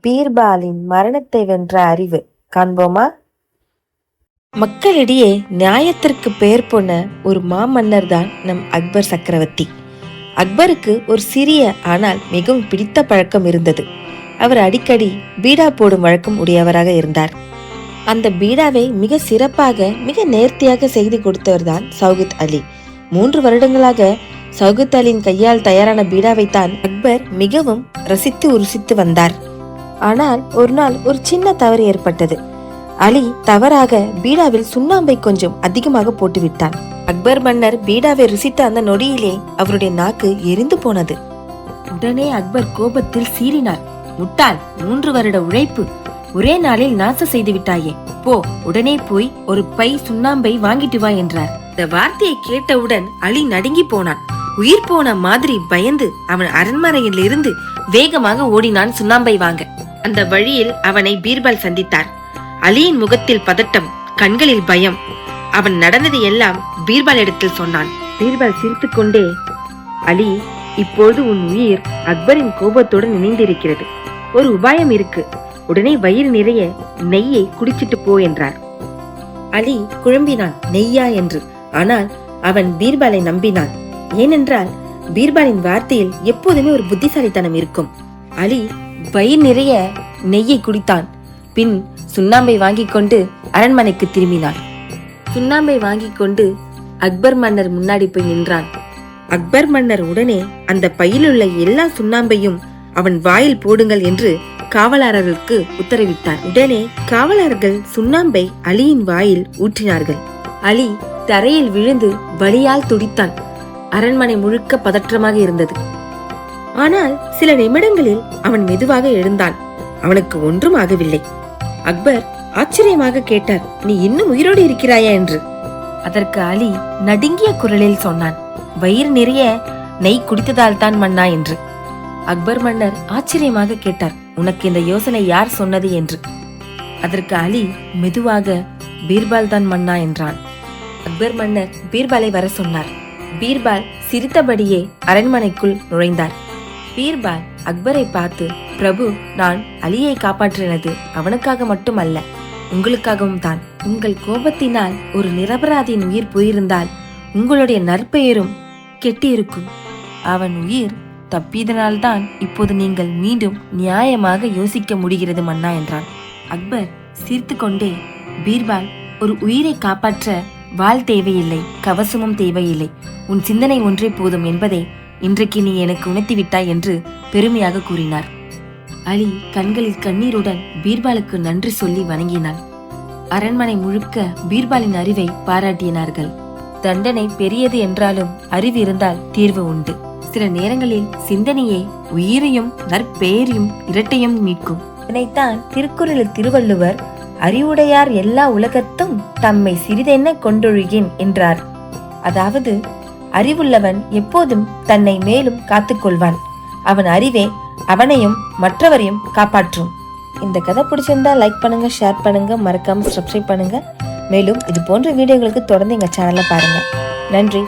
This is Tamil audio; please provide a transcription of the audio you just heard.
பீர்பாலின் மரணத்தை வென்ற அறிவு. காண்போமா? மக்களிடையே நியாயத்திற்கு பெயர் போன ஒரு மாமன்னர் தான் நம் அக்பர் சக்கரவர்த்தி. அக்பருக்கு ஒரு சிறிய ஆனால் மிகவும் பிடித்த பழக்கம் இருந்தது. அவர் அடிக்கடி பீடா போடும் வழக்கம் உடையவராக இருந்தார். அந்த பீடாவை மிக சிறப்பாக மிக நேர்த்தியாக செய்து கொடுத்தவர்தான் சௌகத் அலி. மூன்று வருடங்களாக சௌகத் அலியின் கையால் தயாரான பீடாவைத்தான் அக்பர் மிகவும் ரசித்து உருசித்து வந்தார். ஆனால் ஒரு நாள் ஒரு சின்ன தவறு ஏற்பட்டது. அலி தவறாக பீடாவில் சுண்ணாம்பை கொஞ்சம் அதிகமாக போட்டுவிட்டான். அக்பர் மன்னர் பீடாவை ருசித்த அந்த நொடியிலே அவருடைய நாக்கு எரிந்து போனது. உடனே அக்பர் கோபத்தில் சீறினார். முட்டாள் மூன்று வருட உழைப்பு. ஒரே நாளில் நாச செய்து விட்டாயே. போ உடனே போய் ஒரு பை சுண்ணாம்பை வாங்கிட்டு வா என்றார். இந்த வார்த்தையை கேட்டவுடன் அலி நடுங்கி போனான். உயிர் போன மாதிரி பயந்து அவன் அரண்மனையில் இருந்து வேகமாக ஓடினான் சுண்ணாம்பை வாங்க. அந்த வழியில் அவனை பீர்பால் சந்தித்தார். அலியின் முகத்தில் பதட்டம் கண்களில் பயம். அவன் நடந்தது எல்லாம் பீர்பால் இடத்தில் சொன்னான். பீர்பால் சிரித்துக்கொண்டே அலி இப்போது உன் உயிர் அக்பரின் கோபத்துடன் இணைந்திருக்கிறது ஒரு உபாயம் இருக்கு. உடனே வயிறு நிறைய நெய்யை குடிச்சிட்டு போ என்றார். அலி குழம்பினான் நெய்யா? என்று. ஆனால் அவன் பீர்பாலை நம்பினான். ஏனென்றால் பீர்பாலின் வார்த்தையில் எப்போதுமே ஒரு புத்திசாலித்தனம் இருக்கும். அலி வயிறு நிறைய நெய்யை குடித்தான். பின் சுண்ணாம்பை வாங்கிக் கொண்டு அரண்மனைக்கு திரும்பினான் சுண்ணாம்பை வாங்கிக் கொண்டு அக்பர் மன்னர் முன்னாடி போய் நின்றான். அக்பர் மன்னர் உடனே அந்த பையிலுள்ள எல்லா சுண்ணாம்பையும் அவன் வாயில் போடுங்கள் என்று காவலாளர்களுக்கு உத்தரவிட்டார். உடனே காவலர்கள் சுண்ணாம்பை அலியின் வாயில் ஊற்றினார்கள். அலி தரையில் விழுந்து வலியால் துடித்தான். அரண்மனை முழுக்க பதற்றமாக இருந்தது. ஆனால் சில நிமிடங்களில் அவன் மெதுவாக எழுந்தான். அவனுக்கு ஒன்றும் ஆகவில்லை. அக்பர் ஆச்சரியமாக கேட்டார் நீ இன்னும் உயிரோடு இருக்கிறாயா? என்று. அதற்கு அலி நடுங்கிய குரலில் சொன்னான் வயிறு நிறைய நெய் குடித்ததால் தான் மன்னா என்று. அக்பர் மன்னர் ஆச்சரியமாக கேட்டார் உனக்கு இந்த யோசனை யார் சொன்னது? என்று. அதற்கு அலி மெதுவாக பீர்பால் தான் மன்னா என்றான். அக்பர் மன்னர் பீர்பாலை வர சொன்னார். பீர்பால் சிரித்தபடியே அரண்மனைக்குள் நுழைந்தார். பீர்பால் அக்பரை பார்த்து பிரபு நான் அலியை காப்பாற்றினது அவனுக்காக மட்டுமல்ல உங்களுக்காகவும் தான். உங்கள் கோபத்தினால் ஒரு நிரபராதியின் உயிர் போயிருந்தால் உங்களுடைய நற்பெயரும் கெட்டியிருக்கும். அவன் உயிர் தப்பியதனால்தான் இப்போது நீங்கள் மீண்டும் நியாயமாக யோசிக்க முடிகிறது மன்னா என்றான். அக்பர் சிரித்து கொண்டே பீர்பால் ஒரு உயிரை காப்பாற்ற வாள் தேவையில்லை கவசமும் தேவையில்லை. உன் சிந்தனை ஒன்றே போதும் என்பதை இன்றைக்கு நீ எனக்கு உணர்த்தி விட்டாய் என்று பெருமையாக கூறினார். அலி கண்களில் கண்ணீருடன் பீர்பாலுக்கு நன்றி சொல்லி வணங்கினான் அரண்மனை முழுக்க பீர்பாலின் அறிவை பாராட்டினார்கள். தண்டனை பெரியது என்றாலும் அறிவு இருந்தால் தீர்வு உண்டு. சில நேரங்களில் சிந்தனையே உயிரையும் நற்பெயரையும் இரட்டையும் மீட்கும். இதனைத்தான் திருக்குறளில் திருவள்ளுவர் அறிவுடையார் எல்லா உலகத்தும் தம்மை சிறிதென்ன கொண்டொழுகின் என்றார். அதாவது அறிவுள்ளவன் எப்போதும் தன்னை மேலும் காத்துக்கொள்வான். அவன் அறிவே அவனையும் மற்றவரையும் காப்பாற்றும். இந்த கதை பிடிச்சிருந்தா லைக் பண்ணுங்க ஷேர் பண்ணுங்க மறக்காம சப்ஸ்கிரைப் பண்ணுங்க. மேலும் இது போன்ற வீடியோகளுக்கு தொடர்ந்து எங்க சேனலை பாருங்க. நன்றி.